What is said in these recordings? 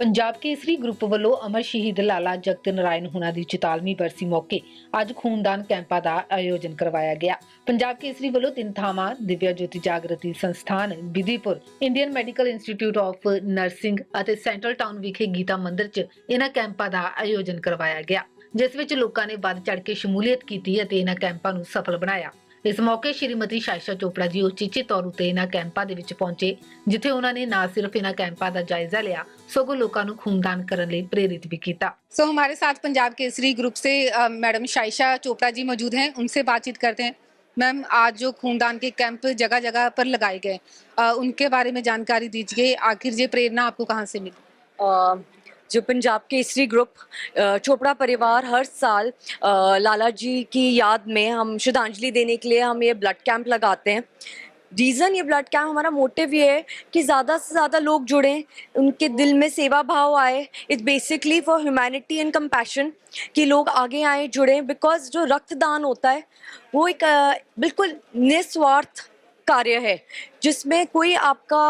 Punjab Kesari group ਵੱਲੋਂ ਅਮਰ ਸ਼ਹੀਦ ਲਾਲਾ ਜਗਤ ਨਾਰਾਇਣ ਹੁਣਾਂ ਦੀ 44ਵੀਂ ਬਰਸੀ ਮੌਕੇ ਅੱਜ ਖੂਨਦਾਨ ਕੈਂਪਾਂ ਦਾ ਆਯੋਜਨ ਕਰਵਾਇਆ ਗਿਆ। ਪੰਜਾਬ ਕੇਸਰੀ ਵੱਲੋਂ ਤਿੰਨ ਥਾਵਾਂ, Divya Jyoti Jagrati Sansthan Vidhipur Indian Medical Institute of Nursing ਅਤੇ ਸੈਂਟਰਲ ਟਾਊਨ ਵਿਖੇ ਗੀਤਾ ਮੰਦਿਰ 'ਚ ਇਹਨਾਂ ਕੈਂਪਾਂ ਦਾ ਆਯੋਜਨ ਕਰਵਾਇਆ ਗਿਆ, ਜਿਸ ਵਿੱਚ ਲੋਕਾਂ ਨੇ ਵੱਧ ਚੜ ਕੇ ਸ਼ਮੂਲੀਅਤ ਕੀਤੀ ਅਤੇ ਇਹਨਾਂ ਕੈਂਪਾਂ ਨੂੰ ਸਫਲ ਬਣਾਇਆ। ਇਸ ਮੌਕੇ ਸ਼੍ਰੀਮਤੀ ਸ਼ਾਇਸ਼ਾ ਚੋਪੜਾ ਜੀ ਉਚੇਚੇ ਤੌਰ ਉਤੇ ਇਹਨਾਂ ਕੈਂਪਾਂ ਦੇ ਵਿੱਚ ਪਹੁੰਚੇ ਜਿੱਥੇ ਉਹਨਾਂ ਨੇ ਨਾ ਸਿਰਫ ਇਹਨਾਂ ਕੈਂਪਾਂ ਦਾ ਜਾਇਜ਼ਾ ਲਿਆ ਸਗੋਂ ਲੋਕਾਂ ਨੂੰ ਖੂਨਦਾਨ ਕਰਨ ਲਈ ਪ੍ਰੇਰਿਤ भी ਕੀਤਾ सो हमारे साथ पंजाब केसरी ग्रुप से अ, मैडम शाइशा चोपड़ा जी मौजूद हैं उनसे बातचीत करते हैं मैम आज जो खूनदान के कैंप जगह जगह पर लगाए गए अ, उनके बारे में जानकारी दीजिए आखिर ये प्रेरणा आपको कहाँ से मिली अ, जो पंजाब केसरी ग्रुप चोपड़ा परिवार हर साल लाला जी की याद में हम श्रद्धांजलि देने के लिए हम ये ब्लड कैंप लगाते हैं। रीज़न ये ब्लड कैंप हमारा मोटिव ये है कि ज़्यादा से ज़्यादा लोग जुड़ें, उनके दिल में सेवा भाव आए। It's basically for humanity and compassion कि लोग आगे आए, जुड़ें। बिकॉज़ जो रक्तदान होता है, वो एक बिल्कुल निस्वार्थ कार्य है, जिसमें कोई आपका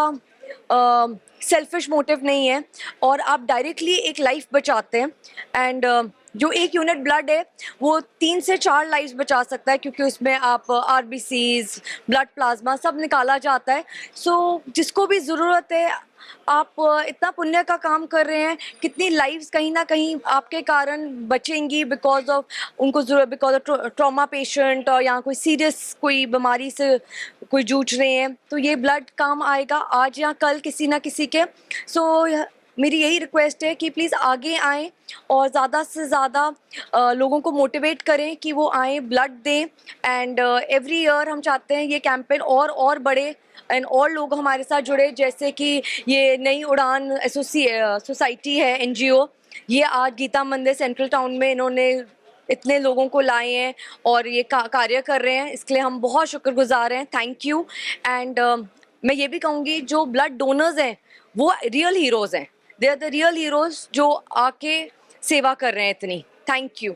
सेल्फिश मोटिव नहीं है और आप डायरेक्टली एक लाइफ बचाते हैं एंड जो एक यूनिट ब्लड है वो तीन से चार लाइफ बचा सकता है क्योंकि उसमें आप आर ब्लड प्लाज्मा सब निकाला जाता है। सो so, जिसको भी ज़रूरत है आप इतना पुण्य का काम कर रहे हैं, कितनी लाइफ्स कहीं ना कहीं आपके कारण बचेंगी बिकॉज़ ऑफ़ उनको बिकॉज़ ऑफ़ ट्रॉमा पेशेंट और यहाँ कोई सीरियस कोई बीमारी से कोई जूझ रहे हैं तो ये ब्लड काम आएगा आज या कल किसी ना किसी के। सो मेरी यही रिक्वेस्ट है कि प्लीज़ आगे आएँ और ज़्यादा से ज़्यादा लोगों को मोटिवेट करें कि वो आएँ ब्लड दें एंड एवरी ईयर हम चाहते हैं ये कैंपेन और और बढ़े एंड और लोग हमारे साथ जुड़े जैसे कि ये नई उड़ान एसोसी सोसाइटी है एनजीओ ये आज गीता मंदिर सेंट्रल टाउन में इन्होंने इतने लोगों को लाए हैं और ये का, कार्य कर रहे हैं इसके लिए हम बहुत शुक्रगुजार हैं थैंक यू एंड मैं ये भी कहूँगी जो ब्लड डोनर्स हैं वो रियल हीरोज़ हैं। they are the real heroes जो आके सेवा कर रहे हैं इतनी थैंक यू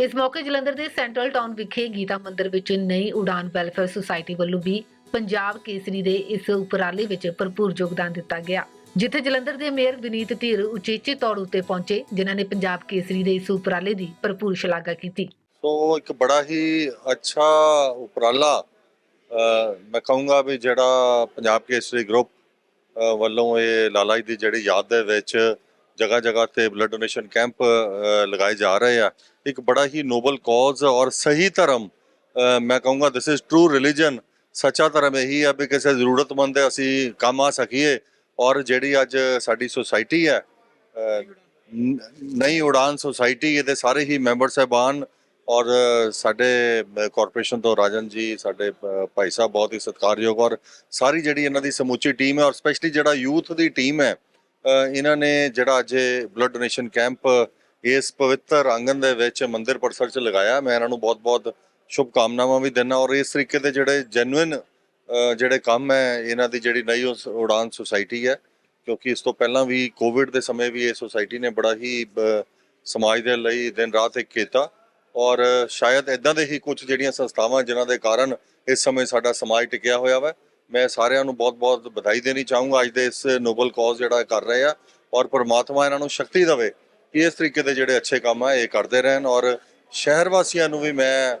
ਇਸ ਮੌਕੇ ਜਲੰਧਰ ਦੇ ਸੈਂਟਰਲ ਟਾਊਨ ਵਿਖੇ ਗੀਤਾ ਮੰਦਿਰ ਵਿੱਚ ਨਈ ਉਡਾਨ ਵੈਲਫੇਅਰ ਸੁਸਾਇਟੀ ਵੱਲੋਂ ਵੀ ਪੰਜਾਬ ਕੇਸਰੀ ਦੇ ਇਸ ਉਪਰਾਲੇ ਵਿੱਚ ਭਰਪੂਰ ਯੋਗਦਾਨ ਦਿੱਤਾ ਗਿਆ ਜਿੱਥੇ ਜਲੰਧਰ ਦੇ ਮੇਅਰ ਵਿਨੀਤ ਧੀਰ ਉਚੇਚੇ ਤੌਰ ਉਤੇ ਪਹੁੰਚੇ ਜਿਨ੍ਹਾਂ ਨੇ ਪੰਜਾਬ ਕੇਸਰੀ ਦੇ ਇਸ ਉਪਰਾਲੇ ਦੀ ਭਰਪੂਰ ਸ਼ਲਾਘਾ ਕੀਤੀ ਸੋ ਇੱਕ ਬੜਾ ਹੀ ਅੱਛਾ ਉਪਰਾਲਾ ਮੈਂ ਕਹੂੰਗਾ ਵੀ ਜਿਹੜਾ ਪੰਜਾਬ ਕੇਸਰੀ ਗਰੁੱਪ ਵੱਲੋਂ ਇਹ ਲਾਲਾ ਜੀ ਦੀ ਜਿਹੜੀ ਯਾਦ ਦੇ ਵਿੱਚ ਜਗ੍ਹਾ ਜਗ੍ਹਾ ਤੇ ਬਲੱਡ ਡੋਨੇਸ਼ਨ ਕੈਂਪ ਲਗਾਏ ਜਾ ਰਹੇ ਆ। ਇੱਕ ਬੜਾ ਹੀ ਨੋਬਲ ਕਾਜ਼ ਔਰ ਸਹੀ ਧਰਮ ਮੈਂ ਕਹੂੰਗਾ ਦਿਸ ਇਜ਼ ਟਰੂ ਰਿਲੀਜੀਅਨ ਸੱਚਾ ਧਰਮ ਇਹੀ ਆ ਵੀ ਕਿਸੇ ਜ਼ਰੂਰਤਮੰਦ ਦੇ ਅਸੀਂ ਕੰਮ ਆ ਸਕੀਏ ਔਰ ਜਿਹੜੀ ਅੱਜ ਸਾਡੀ ਸੁਸਾਇਟੀ ਹੈ ਨਹੀਂ ਨ- ਉਡਾਨ ਸੁਸਾਇਟੀ ਇਹਦੇ ਸਾਰੇ ਹੀ ਮੈਂਬਰ ਸਾਹਿਬਾਨ ਔਰ ਸਾਡੇ ਕਾਰਪੋਰੇਸ਼ਨ ਤੋਂ ਰਾਜਨ ਜੀ, ਸਾਡੇ ਭਾਈ ਸਾਹਿਬ ਬਹੁਤ ਹੀ ਸਤਿਕਾਰਯੋਗ ਔਰ ਸਾਰੀ ਜਿਹੜੀ ਇਹਨਾਂ ਦੀ ਸਮੁੱਚੀ ਟੀਮ ਹੈ ਔਰ ਸਪੈਸ਼ਲੀ ਜਿਹੜਾ ਯੂਥ ਦੀ ਟੀਮ ਹੈ ਇਹਨਾਂ ਨੇ ਜਿਹੜਾ ਅੱਜ ਬਲੱਡ ਡੋਨੇਸ਼ਨ ਕੈਂਪ ਇਸ ਪਵਿੱਤਰ ਆਂਗਨ ਦੇ ਵਿੱਚ ਮੰਦਿਰ ਪਰਿਸਰ 'ਚ ਲਗਾਇਆ। ਮੈਂ ਇਹਨਾਂ ਨੂੰ ਬਹੁਤ-ਬਹੁਤ ਸ਼ੁਭ ਕਾਮਨਾਵਾਂ ਵੀ ਦਿੰਦਾ ਔਰ ਇਸ ਤਰੀਕੇ ਦੇ ਜਿਹੜੇ ਜੈਨੂਇਨ ਜਿਹੜੇ ਕੰਮ ਹੈ, ਇਹਨਾਂ ਦੀ ਜਿਹੜੀ ਨਈ ਉਸ ਉਡਾਨ ਸੁਸਾਇਟੀ ਹੈ, ਕਿਉਂਕਿ ਇਸ ਤੋਂ ਪਹਿਲਾਂ ਵੀ ਕੋਵਿਡ ਦੇ ਸਮੇਂ ਵੀ ਇਹ ਸੁਸਾਇਟੀ ਨੇ ਬੜਾ ਹੀ ਸਮਾਜ ਦੇ ਲਈ ਦਿਨ ਰਾਤ ਇੱਕ ਕੀਤਾ। ਔਰ ਸ਼ਾਇਦ ਇਦਾਂ ਦੇ ਹੀ ਕੁਝ ਜਿਹੜੀਆਂ ਸੰਸਥਾਵਾਂ ਜਿਨ੍ਹਾਂ ਦੇ ਕਾਰਨ ਇਸ ਸਮੇਂ ਸਾਡਾ ਸਮਾਜ ਟਿਕਿਆ ਹੋਇਆ ਵਾ। ਮੈਂ ਸਾਰਿਆਂ ਨੂੰ ਬਹੁਤ-ਬਹੁਤ ਵਧਾਈ ਦੇਣੀ ਚਾਹੂੰਗਾ। ਅੱਜ ਦੇ ਇਸ ਨੋਬਲ ਕਾਜ਼ ਜਿਹੜਾ ਕਰ ਰਹੇ ਆ ਔਰ ਪਰਮਾਤਮਾ ਇਹਨਾਂ ਨੂੰ ਸ਼ਕਤੀ ਦੇਵੇ ਕਿ ਇਸ ਤਰੀਕੇ ਦੇ ਜਿਹੜੇ ਅੱਛੇ ਕੰਮ ਆ ਇਹ ਕਰਦੇ ਰਹਿਣ ਔਰ ਸ਼ਹਿਰ ਵਾਸੀਆਂ ਨੂੰ ਵੀ ਮੈਂ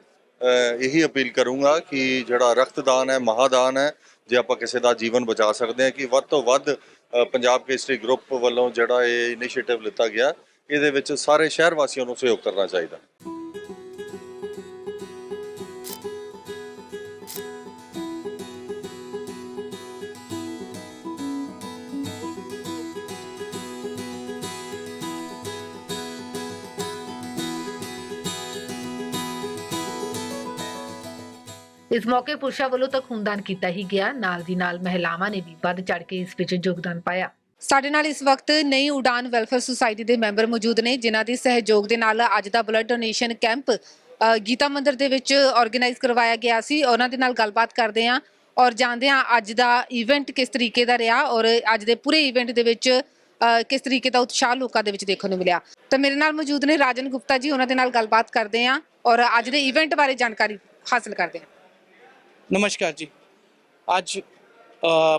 ਇਹੀ ਅਪੀਲ ਕਰੂੰਗਾ ਕਿ ਜਿਹੜਾ ਰਕਤਦਾਨ ਹੈ, ਮਹਾਦਾਨ ਹੈ, ਜੇ ਆਪਾਂ ਕਿਸੇ ਦਾ ਜੀਵਨ ਬਚਾ ਸਕਦੇ ਹਾਂ ਕਿ ਵੱਧ ਤੋਂ ਵੱਧ ਪੰਜਾਬ ਕੇਸਰੀ ਗਰੁੱਪ ਵੱਲੋਂ ਜਿਹੜਾ ਇਹ ਇਨੀਸ਼ੀਏਟਿਵ ਲਿੱਤਾ ਗਿਆ, ਇਹਦੇ ਵਿੱਚ ਸਾਰੇ ਸ਼ਹਿਰ ਵਾਸੀਆਂ ਨੂੰ ਸਹਿਯੋਗ ਕਰਨਾ ਚਾਹੀਦਾ। ਇਸ ਮੌਕੇ ਪੁਰਸ਼ਾਂ ਵੱਲੋਂ ਤਾਂ ਖੂਨਦਾਨ ਕੀਤਾ ਹੀ ਗਿਆ। ਨਾਲ ਦੀ ਨਾਲ ਮਹਿਲਾਵਾਂ ਨੇ ਵੀ ਵੱਧ ਚੜ ਕੇ ਇਸ ਵਿੱਚ ਯੋਗਦਾਨ ਪਾਇਆ। ਸਾਡੇ ਨਾਲ ਇਸ ਵਕਤ ਨਈ ਉਡਾਨ ਵੈਲਫੇਅਰ ਸੁਸਾਇਟੀ ਦੇ ਮੈਂਬਰ ਮੌਜੂਦ ਨੇ ਜਿਨ੍ਹਾਂ ਦੇ ਸਹਿਯੋਗ ਦੇ ਨਾਲ ਅੱਜ ਦਾ ਬਲੱਡ ਡੋਨੇਸ਼ਨ ਕੈਂਪ ਅ, ਗੀਤਾ ਮੰਦਿਰ ਦੇ ਵਿੱਚ ਆਰਗੇਨਾਈਜ਼ ਕਰਵਾਇਆ ਗਿਆ ਸੀ। ਉਹਨਾਂ ਦੇ ਨਾਲ ਗੱਲਬਾਤ ਕਰਦੇ ਹਾਂ ਔਰ ਜਾਣਦੇ ਹਾਂ ਅੱਜ ਦਾ ਇਵੈਂਟ ਕਿਸ ਤਰੀਕੇ ਦਾ ਰਿਹਾ ਔਰ ਅੱਜ ਦੇ ਪੂਰੇ ਇਵੈਂਟ ਦੇ ਵਿੱਚ ਅ, ਕਿਸ ਤਰੀਕੇ ਦਾ ਉਤਸ਼ਾਹ ਲੋਕਾਂ ਦੇ ਵਿੱਚ ਦੇਖਣ ਨੂੰ ਮਿਲਿਆ। ਤਾਂ ਮੇਰੇ ਨਾਲ ਮੌਜੂਦ ਨੇ ਰਾਜਨ ਗੁਪਤਾ ਜੀ ਉਹਨਾਂ ਦੇ ਨਾਲ ਗੱਲਬਾਤ ਕਰਦੇ ਹਾਂ ਔਰ ਅੱਜ ਦੇ ਇਵੈਂਟ ਬਾਰੇ ਜਾਣਕਾਰੀ ਹਾਸਲ ਕਰਦੇ ਹਾਂ। ਨਮਸਕਾਰ ਜੀ। ਅੱਜ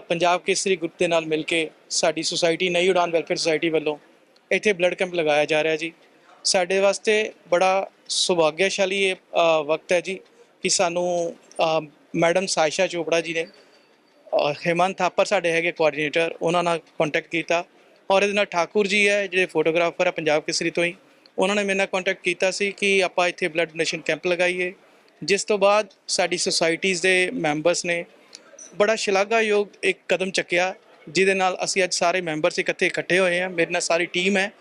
ਪੰਜਾਬ ਕੇਸਰੀ ਗਰੁੱਪ ਦੇ ਨਾਲ ਮਿਲ ਕੇ ਸਾਡੀ ਸੁਸਾਇਟੀ, ਨਈ ਉਡਾਨ ਵੈਲਫੇਅਰ ਸੁਸਾਇਟੀ ਵੱਲੋਂ ਇੱਥੇ ਬਲੱਡ ਕੈਂਪ ਲਗਾਇਆ ਜਾ ਰਿਹਾ ਜੀ। ਸਾਡੇ ਵਾਸਤੇ ਬੜਾ ਸੁਭਾਗਿਆਸ਼ਾਲੀ ਇਹ ਵਕਤ ਹੈ ਜੀ ਕਿ ਸਾਨੂੰ ਮੈਡਮ ਸਾਇਸ਼ਾ ਚੋਪੜਾ ਜੀ ਨੇ ਹੇਮੰਤ ਥਾਪਰ ਸਾਡੇ ਹੈਗੇ ਕੋਆਰਡੀਨੇਟਰ ਉਹਨਾਂ ਨਾਲ ਕੰਟੈਕਟ ਕੀਤਾ ਔਰ ਇਹਦੇ ਨਾਲ ਠਾਕੁਰ ਜੀ ਹੈ, ਜਿਹੜੇ ਫੋਟੋਗ੍ਰਾਫਰ ਆ ਪੰਜਾਬ ਕੇਸਰੀ ਤੋਂ ਹੀ, ਉਹਨਾਂ ਨੇ ਮੇਰੇ ਨਾਲ ਕੰਟੈਕਟ ਕੀਤਾ ਸੀ ਕਿ ਆਪਾਂ ਇੱਥੇ ਬਲੱਡ ਡੋਨੇਸ਼ਨ ਕੈਂਪ ਲਗਾਈਏ। ਜਿਸ ਤੋਂ ਬਾਅਦ ਸਾਡੀ ਸੁਸਾਇਟੀਜ਼ ਦੇ ਮੈਂਬਰਸ ਨੇ ਬੜਾ ਸ਼ਲਾਘਾਯੋਗ ਇੱਕ ਕਦਮ ਚੱਕਿਆ, ਜਿਹਦੇ ਨਾਲ ਅਸੀਂ ਅੱਜ ਸਾਰੇ ਮੈਂਬਰਸ ਇਕੱਠੇ ਇਕੱਠੇ ਹੋਏ ਹਾਂ। ਮੇਰੇ ਨਾਲ ਸਾਰੀ ਟੀਮ ਹੈ,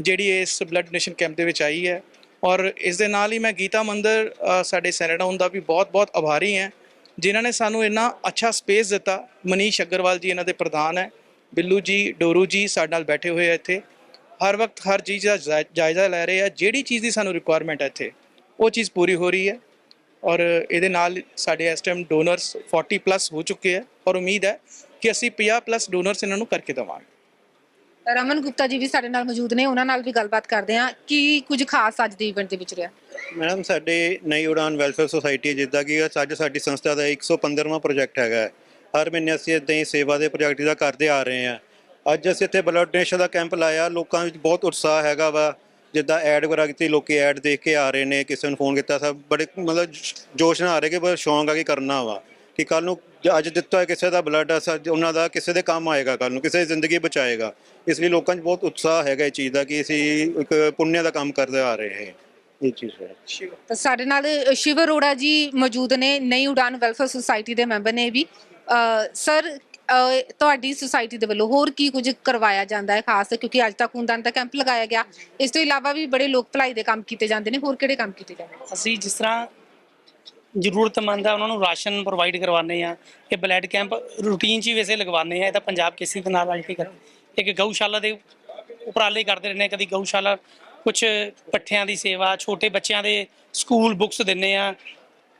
ਜਿਹੜੀ ਇਸ ਬਲੱਡ ਡੋਨੇਸ਼ਨ ਕੈਂਪ ਦੇ ਵਿੱਚ ਆਈ ਹੈ। ਔਰ ਇਸ ਦੇ ਨਾਲ ਹੀ ਮੈਂ ਗੀਤਾ ਮੰਦਰ ਸਾਡੇ ਸੈਨੇਡਾਊਨ ਦਾ ਵੀ ਬਹੁਤ-ਬਹੁਤ ਆਭਾਰੀ ਹਾਂ, ਜਿਨ੍ਹਾਂ ਨੇ ਸਾਨੂੰ ਇੰਨਾ ਅੱਛਾ ਸਪੇਸ ਦਿੱਤਾ। ਮਨੀਸ਼ ਅਗਰਵਾਲ ਜੀ ਇਹਨਾਂ ਦੇ ਪ੍ਰਧਾਨ ਹੈ, ਬਿੱਲੂ ਜੀ, ਡੋਰੂ ਜੀ ਸਾਡੇ ਨਾਲ ਬੈਠੇ ਹੋਏ ਆ ਇੱਥੇ। ਹਰ ਵਕਤ ਹਰ ਚੀਜ਼ ਦਾ ਜਾਇ- ਜਾਇਜ਼ਾ ਲੈ ਰਹੇ ਆ। ਜਿਹੜੀ ਚੀਜ਼ ਦੀ ਸਾਨੂੰ ਰਿਕੁਆਇਰਮੈਂਟ ਹੈ ਇੱਥੇ, ਉਹ ਚੀਜ਼ ਪੂਰੀ ਹੋ ਰਹੀ ਹੈ। ਔਰ ਇਹਦੇ ਨਾਲ ਸਾਡੇ ਇਸ ਟਾਈਮ ਡੋਨਰਸ 40 ਪਲੱਸ ਹੋ ਚੁੱਕੇ ਹੈ ਔਰ ਉਮੀਦ ਹੈ ਕਿ ਅਸੀਂ 50 ਪਲੱਸ ਡੋਨਰਸ ਇਹਨਾਂ ਨੂੰ ਕਰਕੇ ਦੇਵਾਂਗੇ। ਰਮਨ ਗੁਪਤਾ ਜੀ ਵੀ ਸਾਡੇ ਨਾਲ ਮੌਜੂਦ ਨੇ ਉਹਨਾਂ ਨਾਲ ਵੀ ਗੱਲਬਾਤ ਕਰਦੇ ਹਾਂ। ਕੀ ਕੁਝ ਖਾਸ ਅੱਜ ਦੇ ਇਵੈਂਟ ਦੇ ਵਿੱਚ ਰਿਹਾ? ਮੈਡਮ ਸਾਡੇ ਨਈ ਉਡਾਨ ਵੈਲਫੇਅਰ ਸੁਸਾਇਟੀ ਜਿੱਦਾਂ ਕਿ ਅੱਜ ਸਾਡੀ ਸੰਸਥਾ ਦਾ 115ਵਾਂ ਪ੍ਰੋਜੈਕਟ ਹੈਗਾ ਹੈ। ਹਰ ਮਹੀਨੇ ਅਸੀਂ ਇਦਾਂ ਹੀ ਸੇਵਾ ਦੇ ਪ੍ਰੋਜੈਕਟ ਦਾ ਕਰਦੇ ਆ ਰਹੇ ਹਾਂ। ਅੱਜ ਅਸੀਂ ਇੱਥੇ ਬਲੱਡ ਡੋਨੇਸ਼ਨ ਦਾ ਕੈਂਪ ਲਾਇਆ ਲੋਕਾਂ ਵਿੱਚ ਬਹੁਤ ਉਤਸ਼ਾਹ ਹੈਗਾ ਵਾ। ਜਿੱਦਾਂ ਐਡ ਵਗੈਰਾ ਕੀਤੀ ਲੋਕੀ ਐਡ ਦੇਖ ਕੇ ਆ ਰਹੇ ਨੇ ਕਿਸੇ ਨੂੰ ਫੋਨ ਕੀਤਾ ਸਭ ਬੜੇ ਮਤਲਬ ਜੋਸ਼ ਨਾਲ ਆ ਰਹੇ ਕਿ ਬਸ ਸ਼ੌਂਕ ਆ ਕਿ ਕਰਨਾ ਵਾ ਕਿ ਕੱਲ ਨੂੰ ਅੱਜ ਦਿੱਤਾ ਕਿਸੇ ਦਾ ਬਲੱਡ ਉਹਨਾਂ ਦਾ ਕਿਸੇ ਦੇ ਕੰਮ ਆਏਗਾ ਕੱਲ ਨੂੰ ਕਿਸੇ ਦੀ ਜ਼ਿੰਦਗੀ ਬਚਾਏਗਾ। ਇਸ ਲਈ ਲੋਕਾਂ 'ਚ ਬਹੁਤ ਉਤਸ਼ਾਹ ਹੈਗਾ ਇਹ ਚੀਜ਼ ਦਾ ਕਿ ਅਸੀਂ ਇੱਕ ਪੁੰਨਿਆ ਦਾ ਕੰਮ ਕਰਦੇ ਆ ਰਹੇ ਹਾਂ ਇਹ ਚੀਜ਼ ਹੈ। ਤਾਂ ਸਾਡੇ ਨਾਲ ਅ, ਸ਼ਿਵ ਅਰੋੜਾ ਜੀ ਮੌਜੂਦ ਨੇ ਨਈ ਉਡਾਨ ਵੈਲਫੇਅਰ ਸੁਸਾਇਟੀ ਦੇ ਮੈਂਬਰ ਨੇ ਇਹ ਵੀ। ਅ, ਸਰ ਅ, ਤੁਹਾਡੀ ਸੁਸਾਇਟੀ ਦੇ ਵੱਲੋਂ ਹੋਰ ਕੀ ਕੁਝ ਕਰਵਾਇਆ ਜਾਂਦਾ ਹੈ ਖਾਸ ਕਿਉਂਕਿ ਅੱਜ ਤੱਕ ਖੂਨਦਾਨ ਦਾ ਕੈਂਪ ਲਗਾਇਆ ਗਿਆ। ਇਸ ਤੋਂ ਇਲਾਵਾ ਵੀ ਬੜੇ ਲੋਕ ਭਲਾਈ ਦੇ ਕੰਮ ਕੀਤੇ ਜਾਂਦੇ ਨੇ। ਹੋਰ ਕਿਹੜੇ ਕੰਮ ਕੀਤੇ ਜਾਂਦੇ ਨੇ? ਅਸੀਂ ਜਿਸ ਤਰ੍ਹਾਂ ਜ਼ਰੂਰਤਮੰਦ ਹੈ ਉਹਨਾਂ ਨੂੰ ਰਾਸ਼ਨ ਪ੍ਰੋਵਾਈਡ ਕਰਵਾਉਂਦੇ ਆ ਇਹ ਬਲੱਡ ਕੈਂਪ ਰੂਟੀਨ 'ਚ ਹੀ ਵੈਸੇ ਲਗਵਾਉਂਦੇ ਆ ਇਹ ਤਾਂ ਪੰਜਾਬ ਕਿਸੇ ਦੇ ਨਾਲ ਰਲ ਕੇ ਕਰ ਇੱਕ ਗਊਸ਼ਾਲਾ ਦੇ ਉਪਰਾਲੇ ਕਰਦੇ ਰਹਿੰਦੇ ਹਾਂ। ਕਦੀ ਗਊਸ਼ਾਲਾ ਕੁਝ ਪੱਠਿਆਂ ਦੀ ਸੇਵਾ ਛੋਟੇ ਬੱਚਿਆਂ ਦੇ ਸਕੂਲ ਬੁੱਕਸ ਦਿੰਨੇ ਆ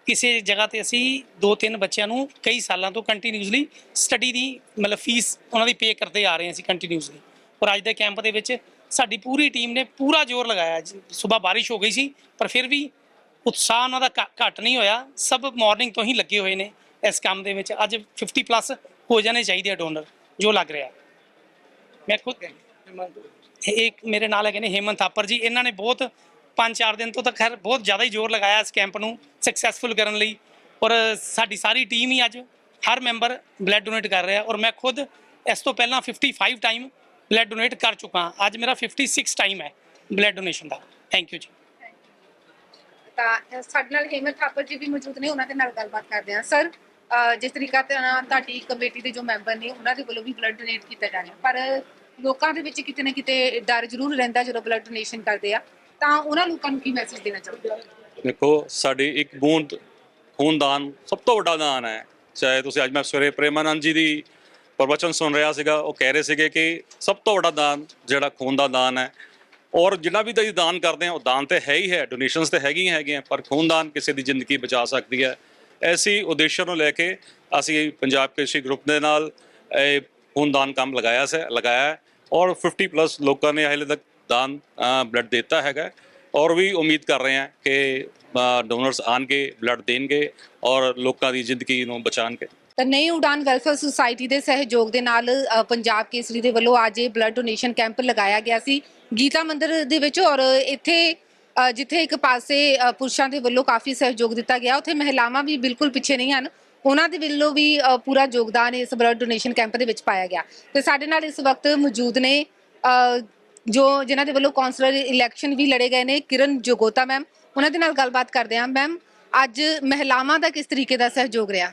ਕਿਸੇ ਜਗ੍ਹਾ ਤੇ ਅਸੀਂ ਦੋ ਤਿੰਨ ਬੱਚਿਆਂ ਨੂੰ ਕਈ ਸਾਲਾਂ ਤੋਂ ਕੰਟੀਨਿਊਸਲੀ ਸਟੱਡੀ ਦੀ ਮਤਲਬ ਫੀਸ ਉਹਨਾਂ ਦੀ ਪੇ ਕਰਦੇ ਆ ਰਹੇ ਹਾਂ ਅਸੀਂ ਕੰਟੀਨਿਊਸਲੀ ਔਰ ਅੱਜ ਦੇ ਕੈਂਪ ਦੇ ਵਿੱਚ ਸਾਡੀ ਪੂਰੀ ਟੀਮ ਨੇ ਪੂਰਾ ਜ਼ੋਰ ਲਗਾਇਆ। ਸਵੇਰ ਬਾਰਿਸ਼ ਹੋ ਗਈ ਸੀ ਪਰ ਫਿਰ ਵੀ ਉਤਸ਼ਾਹ ਉਹਨਾਂ ਦਾ ਘੱਟ ਨਹੀਂ ਹੋਇਆ। ਸਭ ਮਾਰਨਿੰਗ ਤੋਂ ਹੀ ਲੱਗੇ ਹੋਏ ਨੇ ਇਸ ਕੰਮ ਦੇ ਵਿੱਚ। ਅੱਜ 50 ਪਲੱਸ ਹੋ ਜਾਣੇ ਚਾਹੀਦੇ ਆ ਡੋਨਰ ਜੋ ਲੱਗ ਰਿਹਾ। ਮੈਂ ਖੁਦ ਇੱਕ ਮੇਰੇ ਨਾਲ ਹੈਗੇ ਨੇ ਹੇਮੰਤ ਥਾਪਰ ਜੀ। ਇਹਨਾਂ ਨੇ ਬਹੁਤ 5-4 ਦਿਨ ਤੋਂ ਤਾਂ ਖੈਰ ਬਹੁਤ ਜ਼ਿਆਦਾ ਹੀ ਜ਼ੋਰ ਲਗਾਇਆ ਇਸ ਕੈਂਪ ਨੂੰ ਸਕਸੈਸਫੁਲ ਕਰਨ ਲਈ ਔਰ ਸਾਡੀ ਸਾਰੀ ਟੀਮ ਹੀ ਅੱਜ ਹਰ ਮੈਂਬਰ ਬਲੱਡ ਡੋਨੇਟ ਕਰ ਰਿਹਾ ਔਰ ਮੈਂ ਖੁਦ ਇਸ ਤੋਂ ਪਹਿਲਾਂ 55 ਟਾਈਮ ਬਲੱਡ ਡੋਨੇਟ ਕਰ ਚੁੱਕਾ ਅੱਜ ਮੇਰਾ 56 ਟਾਈਮ ਹੈ ਬਲੱਡ ਡੋਨੇਸ਼ਨ ਦਾ। ਥੈਂਕ ਯੂ ਜੀ। ਤਾਂ ਸਾਡੇ ਨਾਲ ਹੇਮੰਤ ਥਾਪਰ ਜੀ ਵੀ ਮੌਜੂਦ ਨੇ, ਉਹਨਾਂ ਦੇ ਨਾਲ ਗੱਲਬਾਤ ਕਰਦੇ ਹਾਂ। ਸਰ ਜਿਸ ਤਰੀਕਾ ਤੇ ਤੁਹਾਡੀ ਕਮੇਟੀ ਦੇ ਜੋ ਮੈਂਬਰ ਨੇ, ਉਹਨਾਂ ਦੇ ਵੱਲੋਂ ਵੀ ਬਲੱਡ ਡੋਨੇਟ ਕੀਤਾ ਜਾ ਰਿਹਾ। ਪਰ ਲੋਕਾਂ ਦੇ ਵਿੱਚ ਕਿਤੇ ਨਾ ਕਿਤੇ ਡਰ ਜ਼ਰੂਰ ਰਹਿੰਦਾ ਜਦੋਂ ਬਲੱਡ ਡੋਨੇਸ਼ਨ ਕਰਦੇ ਆ। ਤਾਂ ਉਹਨਾਂ ਲੋਕਾਂ ਨੂੰ ਕੀ ਮੈਸੇਜ ਦੇਣਾ ਚਾਹੁੰਦੇ ਹੋ? ਦੇਖੋ, ਸਾਡੀ ਇੱਕ ਬੂੰਦ, ਖੂਨਦਾਨ ਸਭ ਤੋਂ ਵੱਡਾ ਦਾਨ ਹੈ। ਚਾਹੇ ਤੁਸੀਂ ਅੱਜ ਮੈਂ ਸਵੇਰੇ ਪ੍ਰੇਮਾਨੰਦ ਜੀ ਦੀ ਪ੍ਰਵਚਨ ਸੁਣ ਰਿਹਾ ਸੀਗਾ, ਉਹ ਕਹਿ ਰਹੇ ਸੀਗੇ ਕਿ ਸਭ ਤੋਂ ਵੱਡਾ ਦਾਨ ਜਿਹੜਾ ਖੂਨ ਦਾ ਦਾਨ ਹੈ, ਔਰ ਜਿੰਨਾ ਵੀ ਤੁਸੀਂ ਦਾਨ ਕਰਦੇ ਆ ਉਹ ਦਾਨ ਤੇ ਹੈ ਹੀ ਹੈ ਡੋਨੇਸ਼ਨਸ ਤੇ ਹੈਗੀਆਂ ਹੈਗੀਆਂ, ਪਰ ਖੂਨਦਾਨ ਕਿਸੇ ਦੀ ਜ਼ਿੰਦਗੀ ਬਚਾ ਸਕਦੀ ਹੈ। ਐਸੀ ਉਦੇਸ਼ ਨੂੰ ਲੈ ਕੇ ਅਸੀਂ ਪੰਜਾਬ ਕ੍ਰਿਸ਼ੀ ਗਰੁੱਪ ਦੇ ਨਾਲ ਇਹ ਖੂਨਦਾਨ ਕੰਮ ਲਗਾਇਆ ਸੀ, ਲਗਾਇਆ ਔਰ 50 ਪਲੱਸ ਲੋਕਾਂ ਨੇ ਹਾਲੇ ਤੱਕ ਦਾਨ ਬਲੱਡ ਦਿੱਤਾ ਹੈਗਾ। ਔਰ ਵੀ ਉਮੀਦ ਕਰ ਰਹੇ ਹਾਂ ਕਿ ਡੋਨਰਸ ਆਣਗੇ ਬਲੱਡ ਦੇਣਗੇ ਔਰ ਲੋਕਾਂ ਦੀ ਜ਼ਿੰਦਗੀ ਨੂੰ ਬਚਾਣਗੇ। ਤਾਂ ਨਈ ਉਡਾਨ ਵੈਲਫੇਅਰ ਸੁਸਾਇਟੀ ਦੇ ਸਹਿਯੋਗ ਦੇ ਨਾਲ ਪੰਜਾਬ ਕੇਸਰੀ ਦੇ ਵੱਲੋਂ ਅੱਜ ਇਹ ਬਲੱਡ ਡੋਨੇਸ਼ਨ ਕੈਂਪ ਲਗਾਇਆ ਗਿਆ ਸੀ। ਗੀਤਾ ਮੰਦਿਰ ਦੇ ਵਿੱਚ ਔਰ ਇੱਥੇ ਜਿੱਥੇ ਇੱਕ ਪਾਸੇ ਪੁਰਸ਼ਾਂ ਦੇ ਵੱਲੋਂ ਕਾਫੀ ਸਹਿਯੋਗ ਦਿੱਤਾ ਗਿਆ, ਉੱਥੇ ਮਹਿਲਾਵਾਂ ਵੀ ਬਿਲਕੁਲ ਪਿੱਛੇ ਨਹੀਂ ਹਨ। ਉਹਨਾਂ ਦੇ ਵੱਲੋਂ ਵੀ ਪੂਰਾ ਯੋਗਦਾਨ ਇਸ ਬਲੱਡ ਡੋਨੇਸ਼ਨ ਕੈਂਪ ਦੇ ਵਿੱਚ ਪਾਇਆ ਗਿਆ। ਤੇ ਸਾਡੇ ਨਾਲ ਇਸ ਵਕਤ ਮੌਜੂਦ ਨੇ ਜੋ ਜਿਨ੍ਹਾਂ ਦੇ ਵੱਲੋਂ ਕਾਉਂਸਲਰ ਇਲੈਕਸ਼ਨ ਵੀ ਲੜੇ ਗਏ ਨੇ ਕਿਰਨ ਜੋਗੋਤਾ ਮੈਮ ਉਹਨਾਂ ਦੇ ਨਾਲ ਗੱਲਬਾਤ ਕਰਦੇ ਹਾਂ ਮੈਮ ਅੱਜ ਮਹਿਲਾਵਾਂ ਦਾ ਕਿਸ ਤਰੀਕੇ ਦਾ ਸਹਿਯੋਗ ਰਿਹਾ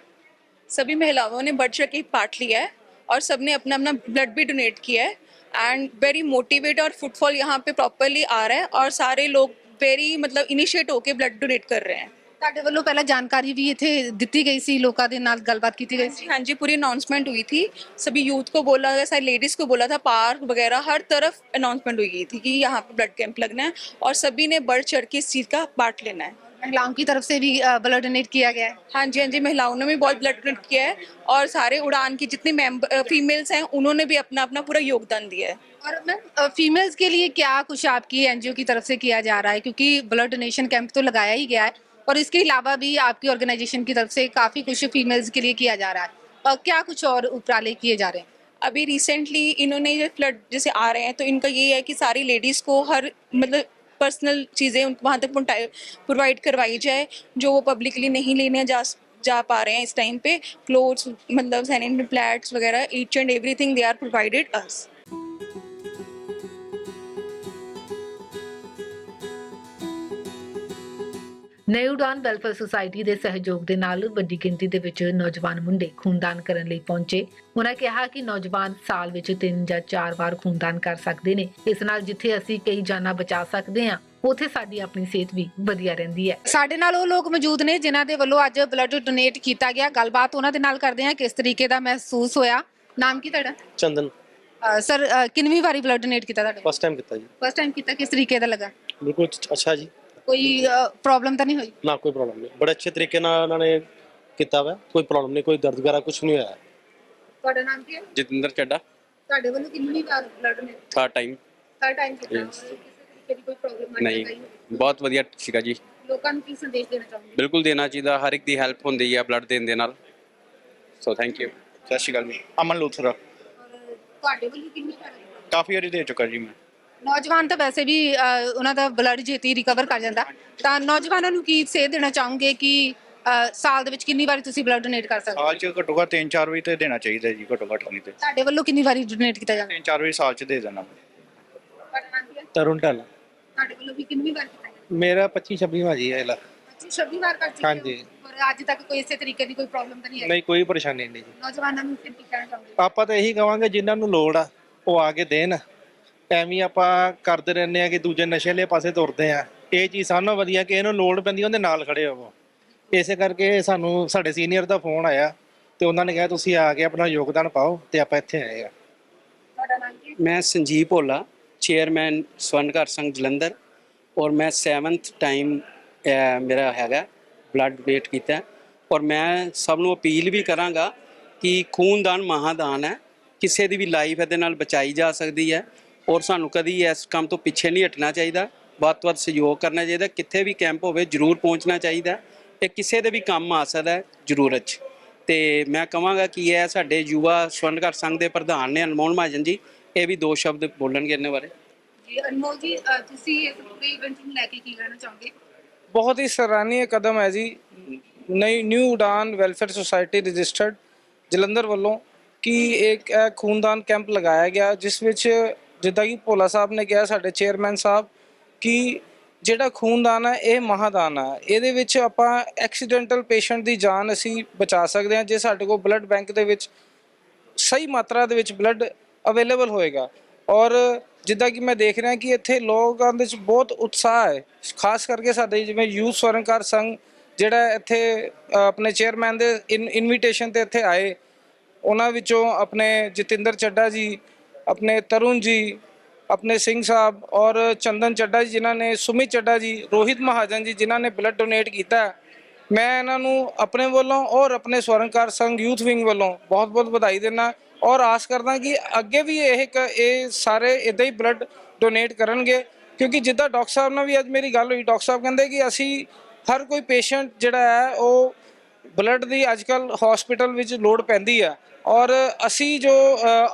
सभी महिलाओं ने बढ़ चढ़ के पार्ट लिया है और सबने अपना अपना ब्लड भी डोनेट किया है एंड वेरी मोटिवेट और फुटफॉल यहाँ पे प्रॉपरली आ रहा है और सारे लोग वेरी मतलब इनिशिएट होके ब्लड डोनेट कर रहे हैं ਤੁਹਾਡੇ ਵੱਲੋਂ ਪਹਿਲਾਂ ਜਾਣਕਾਰੀ ਵੀ ਇੱਥੇ ਦਿੱਤੀ ਗਈ ਸੀ ਲੋਕਾਂ ਦੇ ਨਾਲ ਗੱਲਬਾਤ ਕੀਤੀ ਗਈ ਸੀ हाँ जी पूरी अनाउंसमेंट हुई थी सभी यूथ को बोला गया सारी लेडीज को बोला था पार्क वगैरह हर तरफ अनाउंसमेंट हुई गई थी कि यहाँ पे ब्लड कैंप लगना है और सभी ने बढ़ चढ़ के इस चीज़ का पार्ट लेना है महिलाओं की तरफ से भी ब्लड डोनेट किया गया है हाँ जी हाँ जी महिलाओं ने भी बहुत ब्लड डोनेट किया है और सारे उड़ान की जितनी मेंबर फीमेल्स हैं उन्होंने भी अपना अपना पूरा योगदान दिया है और मैम फीमेल्स के लिए क्या कुछ आपकी एनजीओ की तरफ से किया जा रहा है क्योंकि ब्लड डोनेशन कैंप तो लगाया ही गया है और इसके अलावा भी आपकी ऑर्गेनाइजेशन की तरफ़ से काफ़ी कुछ फीमेल्स के लिए किया जा रहा है। और क्या कुछ और उपराले किए जा रहे हैं? अभी रिसेंटली इन्होंने ये फ्लड जैसे आ रहे हैं तो इनका ये है कि सारी लेडीज़ को हर मतलब पर्सनल चीज़ें उनको वहाँ तक प्रोवाइड करवाई जाए, जो वो पब्लिकली नहीं लेने जा जा पा रहे हैं इस टाइम पे क्लोथ्स मतलब सैनिटरी पैड्स वगैरह each and everything they are provided us Nai Udaan welfare society ਦੇ ਸਹਿਯੋਗ ਦੇ ਨਾਲ ਵੱਡੀ ਗਿਣਤੀ ਦੇ ਵਿੱਚ ਨੌਜਵਾਨ ਮੁੰਡੇ ਖੂਨਦਾਨ ਕਰਨ ਲਈ ਪਹੁੰਚੇ। ਉਹਨਾਂ ਕਿਹਾ ਕਿ ਨੌਜਵਾਨ ਸਾਲ ਵਿੱਚ 3 ਜਾਂ 4 ਵਾਰ ਖੂਨਦਾਨ ਕਰ ਸਕਦੇ ਨੇ। ਇਸ ਨਾਲ ਜਿੱਥੇ ਅਸੀਂ ਕਈ ਜਾਨਾਂ ਬਚਾ ਸਕਦੇ ਹਾਂ ਉੱਥੇ ਸਾਡੀ ਆਪਣੀ ਸਿਹਤ ਵੀ ਵਧੀਆ ਰਹਿੰਦੀ ਹੈ। ਸਾਡੇ ਨਾਲ ਉਹ ਲੋਕ ਮੌਜੂਦ ਨੇ ਜਿਨ੍ਹਾਂ ਦੇ ਵੱਲੋਂ ਅੱਜ ਬਲੱਡ ਡੋਨੇਟ ਕੀਤਾ ਗਿਆ। ਗੱਲਬਾਤ ਉਹਨਾਂ ਦੇ ਨਾਲ ਕਰਦੇ ਹਾਂ ਕਿਸ ਤਰੀਕੇ ਦਾ ਮਹਿਸੂਸ ਹੋਇਆ। ਨਾਮ ਕੀ ਤੁਹਾਡਾ? ਚੰਦਨ। ਸਰ ਅ, ਕਿੰਨਵੀਂ ਵਾਰੀ ਬਲੱਡ ਡੋਨੇਟ ਕੀਤਾ ਤੁਹਾਡਾ? ਫਸਟ ਟਾਈਮ ਕੀਤਾ ਜੀ। ਫਸਟ ਟਾਈਮ ਕੀਤਾ ਕਿਸ ਤਰੀਕੇ ਦਾ ਲੱਗਾ? ਬਿਲਕੁਲ ਅੱਛਾ ਜੀ। ਕੋਈ ਪ੍ਰੋਬਲਮ ਤਾਂ ਨਹੀਂ ਹੋਈ? ਨਾ ਕੋਈ ਪ੍ਰੋਬਲਮ ਨਹੀਂ। ਬੜੇ ਅੱਛੇ ਤਰੀਕੇ ਨਾਲ ਉਹਨਾਂ ਨੇ ਕੀਤਾ ਵਾ। ਕੋਈ ਪ੍ਰੋਬਲਮ ਨਹੀਂ ਕੋਈ ਦਰਦ ਵਗੈਰਾ ਕੁਝ ਨਹੀਂ ਹੋਇਆ। ਤੁਹਾਡਾ ਨਾਮ ਕੀ ਹੈ? ਜਤਿੰਦਰ ਚੱਡਾ। ਤੁਹਾਡੇ ਵੱਲੋਂ ਕਿੰਨੀ ਵਾਰ blood donate third time third time ਕੀਤਾ Yes. ਕਿਸੇ ਤਰੀਕੇ ਦੀ ਕੋਈ ਪ੍ਰੋਬਲਮ ਨਹੀਂ। ਬਹੁਤ ਵਧੀਆ ਸੀਗਾ ਜੀ। ਲੋਕਾਂ ਨੂੰ ਕੀ ਸੰਦੇਸ਼ ਦੇਣਾ ਚਾਹੁੰਦੇ ਬਿਲਕੁਲ ਦੇਣਾ ਚਾਹੀਦਾ। ਹਰ ਇੱਕ ਦੀ ਹੈਲਪ ਹੁੰਦੀ ਹੈ ਬਲੱਡ ਦੇਣ ਦੇ ਨਾਲ। ਸੋ ਥੈਂਕ ਯੂ ਸਤਿ ਸ਼੍ਰੀ ਅਕਾਲ ਜੀ। ਅਮਨ ਲੂਥਰਾ। ਔਰ ਤੁਹਾਡੇ ਵੱਲੋਂ ਕਿੰਨੀ ਵਾਰ ਕਾਫੀ ਵਾਰੀ ਦੇ ਚੁੱਕਾ ਜੀ ਮੈਂ। ਨੌਜਵਾਨ ਤਾਂ ਵੈਸੇ ਵੀ ਉਹਨਾਂ ਦਾ ਬਲੱਡ ਛੇਤੀ ਰਿਕਵਰ ਕਰ ਜਾਂਦਾ। ਤਾਂ ਨੌਜਵਾਨਾਂ ਨੂੰ ਕੀ ਸੇਧ ਦੇਣਾ ਚਾਹੋਗੇ ਕਿ ਸਾਲ ਦੇ ਵਿੱਚ ਕਿੰਨੀ ਵਾਰੀ ਤੁਸੀਂ ਬਲੱਡ ਡੋਨੇਟ ਕਰ ਸਕਦੇ ਹੋ? ਸਾਲ ਚ ਘੱਟੋ ਘੱਟ 3-4 ਵਾਰੀ ਤੇ ਦੇਣਾ ਚਾਹੀਦਾ ਜੀ ਘੱਟੋ ਘੱਟ ਨਹੀਂ ਤੇ। ਤੁਹਾਡੇ ਵੱਲੋਂ ਕਿੰਨੀ ਵਾਰੀ ਡੋਨੇਟ ਕੀਤਾ ਜਾਂਦਾ? 3-4 ਵਾਰੀ ਸਾਲ ਚ ਦੇ ਦੇਣਾ ਹੈ? ਤਰੁਣ ਢਾਲ। ਤੁਹਾਡੇ ਵੱਲੋਂ ਵੀ ਕਿੰਨੀ ਵਾਰ ਕੀਤਾ ਜਾਂਦਾ? ਮੇਰਾ 25 26 ਵਾਜੀ ਹੈ ਇਹਲਾ 25 26 ਵਾਰ ਕਰ ਚੁੱਕੇ ਹੋ? ਹਾਂਜੀ। ਪਰ ਅੱਜ ਤੱਕ ਕੋਈ ਇਸੇ ਤਰੀਕੇ ਦੀ ਕੋਈ ਪ੍ਰੋਬਲਮ ਤਾਂ ਨਹੀਂ ਆਈ? ਨਹੀਂ ਕੋਈ ਪਰੇਸ਼ਾਨੀ ਨਹੀਂ ਜੀ। ਨੌਜਵਾਨਾਂ ਨੂੰ ਕੀ ਕਹਿਣਾ ਚਾਹੋਗੇ? ਆਪਾਂ ਤਾਂ ਇਹੀ ਕਵਾਂਗੇ ਜਿਨ੍ਹਾਂ ਨੂੰ ਲੋੜ ਆ ਉਹ ਆ ਕੇ ਦੇਣ। ਐਵੇਂ ਹੀ ਆਪਾਂ ਕਰਦੇ ਰਹਿੰਦੇ ਆ ਕਿ ਦੂਜੇ ਨਸ਼ੇ ਵਾਲੇ ਪਾਸੇ ਤੁਰਦੇ ਆ ਇਹ ਚੀਜ਼ ਸਾਨੂੰ ਵਧੀਆ ਕਿ ਇਹਨੂੰ ਲੋੜ ਪੈਂਦੀ ਉਹਦੇ ਨਾਲ ਖੜੇ ਹੋਵੋ। ਇਸੇ ਕਰਕੇ ਸਾਨੂੰ ਸਾਡੇ ਸੀਨੀਅਰ ਦਾ ਫੋਨ ਆਇਆ ਤੇ ਉਹਨਾਂ ਨੇ ਕਿਹਾ ਤੁਸੀਂ ਆ ਕੇ ਆਪਣਾ ਯੋਗਦਾਨ ਪਾਓ ਤੇ ਆਪਾਂ ਇੱਥੇ ਆਏ ਆ ਮੈਂ ਸੰਜੀਵ ਭੋਲਾ ਚੇਅਰਮੈਨ ਸਵਰਨਘਰ ਸੰਘ ਜਲੰਧਰ ਔਰ ਮੈਂ 7th ਟਾਈਮ ਮੇਰਾ ਹੈਗਾ ਬਲੱਡ ਡੋਨੇਟ ਕੀਤਾ। ਔਰ ਮੈਂ ਸਭ ਨੂੰ ਅਪੀਲ ਵੀ ਕਰਾਂਗਾ ਕਿ ਖੂਨਦਾਨ ਮਹਾਦਾਨ ਹੈ। ਕਿਸੇ ਦੀ ਵੀ ਲਾਈਫ ਇਹਦੇ ਨਾਲ ਬਚਾਈ ਜਾ ਸਕਦੀ ਹੈ। ਔਰ ਸਾਨੂੰ ਕਦੀ ਇਸ ਕੰਮ ਤੋਂ ਪਿੱਛੇ ਨਹੀਂ ਹਟਣਾ ਚਾਹੀਦਾ। ਵੱਧ ਤੋਂ ਵੱਧ ਸਹਿਯੋਗ ਕਰਨਾ ਚਾਹੀਦਾ। ਕਿੱਥੇ ਵੀ ਕੈਂਪ ਹੋਵੇ ਜ਼ਰੂਰ ਪਹੁੰਚਣਾ ਚਾਹੀਦਾ। ਇਹ ਕਿਸੇ ਦੇ ਵੀ ਕੰਮ ਆ ਸਕਦਾ ਹੈ ਜ਼ਰੂਰਤ 'ਚ ਤੇ ਮੈਂ ਕਹਾਂਗਾ ਕਿ ਇਹ ਸਾਡੇ ਯੁਵਾ ਸਵਰਨਘਰ ਸੰਘ ਦੇ ਪ੍ਰਧਾਨ ਨੇ ਅਨਮੋਲ ਮਹਾਜਨ ਜੀ ਇਹ ਵੀ ਦੋ ਸ਼ਬਦ ਬੋਲਣਗੇ ਇਹਨਾਂ ਬਾਰੇ। ਜੀ ਅਨਮੋਲ ਜੀ ਅ, ਤੁਸੀਂ ਇਸ ਪੂਰੇ ਇਵੈਂਟ ਨੂੰ ਲੈ ਕੇ ਕੀ ਕਹਿਣਾ ਚਾਹੋਗੇ? ਬਹੁਤ ਹੀ ਸਰਾਹਨੀय ਕਦਮ ਹੈ ਜੀ। Nai new Udaan welfare society registered Jalandhar ਵੱਲੋਂ ਕਿ ਇੱਕ ਇਹ ਖੂਨਦਾਨ ਕੈਂਪ ਲਗਾਇਆ ਗਿਆ ਜਿਸ ਵਿੱਚ ਜਿੱਦਾਂ ਕਿ ਭੋਲਾ ਸਾਹਿਬ ਨੇ ਕਿਹਾ ਸਾਡੇ ਚੇਅਰਮੈਨ ਸਾਹਿਬ ਕਿ ਜਿਹੜਾ ਖੂਨਦਾਨ ਹੈ ਇਹ ਮਹਾਦਾਨ ਹੈ ਇਹਦੇ ਵਿੱਚ ਆਪਾਂ ਐਕਸੀਡੈਂਟਲ ਪੇਸ਼ੈਂਟ ਦੀ ਜਾਨ ਅਸੀਂ ਬਚਾ ਸਕਦੇ ਹਾਂ ਜੇ ਸਾਡੇ ਕੋਲ ਬਲੱਡ ਬੈਂਕ ਦੇ ਵਿੱਚ ਸਹੀ ਮਾਤਰਾ ਦੇ ਵਿੱਚ ਬਲੱਡ ਅਵੇਲੇਬਲ ਹੋਏਗਾ। ਔਰ ਜਿੱਦਾਂ ਕਿ ਮੈਂ ਦੇਖ ਰਿਹਾ ਕਿ ਇੱਥੇ ਲੋਕਾਂ ਦੇ ਵਿੱਚ ਬਹੁਤ ਉਤਸ਼ਾਹ ਹੈ। ਖਾਸ ਕਰਕੇ ਸਾਡੇ ਜਿਵੇਂ ਯੂਥ ਸਵਰਨਕਾਰ ਸੰਘ ਜਿਹੜਾ ਇੱਥੇ ਆਪਣੇ ਚੇਅਰਮੈਨ ਦੇ ਇਨਵੀਟੇਸ਼ਨ ਤੇ ਇੱਥੇ ਆਏ। ਉਹਨਾਂ ਵਿੱਚੋਂ ਆਪਣੇ ਜਤਿੰਦਰ ਚੱਡਾ ਜੀ ਆਪਣੇ ਤਰੁਣ ਜੀ ਆਪਣੇ ਸਿੰਘ ਸਾਹਿਬ ਔਰ ਚੰਦਨ ਚੱਡਾ ਜੀ ਜਿਨ੍ਹਾਂ ਨੇ ਸੁਮਿਤ ਚੱਡਾ ਜੀ ਰੋਹਿਤ ਮਹਾਜਨ ਜੀ ਜਿਨ੍ਹਾਂ ਨੇ ਬਲੱਡ ਡੋਨੇਟ ਕੀਤਾ ਮੈਂ ਇਹਨਾਂ ਨੂੰ ਆਪਣੇ ਵੱਲੋਂ ਔਰ ਆਪਣੇ ਸਵਰਨਕਾਰ ਸੰਘ ਯੂਥ ਵਿੰਗ ਵੱਲੋਂ ਬਹੁਤ-ਬਹੁਤ ਵਧਾਈ ਦਿੰਦਾ ਔਰ ਆਸ ਕਰਦਾ ਕਿ ਅੱਗੇ ਵੀ ਇਹ ਕ- ਇਹ ਸਾਰੇ ਇਦਾਂ ਹੀ ਬਲੱਡ ਡੋਨੇਟ ਕਰਨਗੇ ਕਿਉਂਕਿ ਜਿੱਦਾਂ ਡਾਕਟਰ ਸਾਹਿਬ ਨਾਲ ਵੀ ਅੱਜ ਮੇਰੀ ਗੱਲ ਹੋਈ ਡਾਕਟਰ ਸਾਹਿਬ ਕਹਿੰਦੇ ਕਿ ਅਸੀਂ ਹਰ ਕੋਈ ਪੇਸ਼ੈਂਟ ਜਿਹੜਾ ਹੈ ਉਹ ਬਲੱਡ ਦੀ ਅੱਜਕੱਲ ਹਸਪੀਟਲ ਵਿੱਚ ਲੋੜ ਪੈਂਦੀ ਹੈ ਔਰ ਅਸੀਂ ਜੋ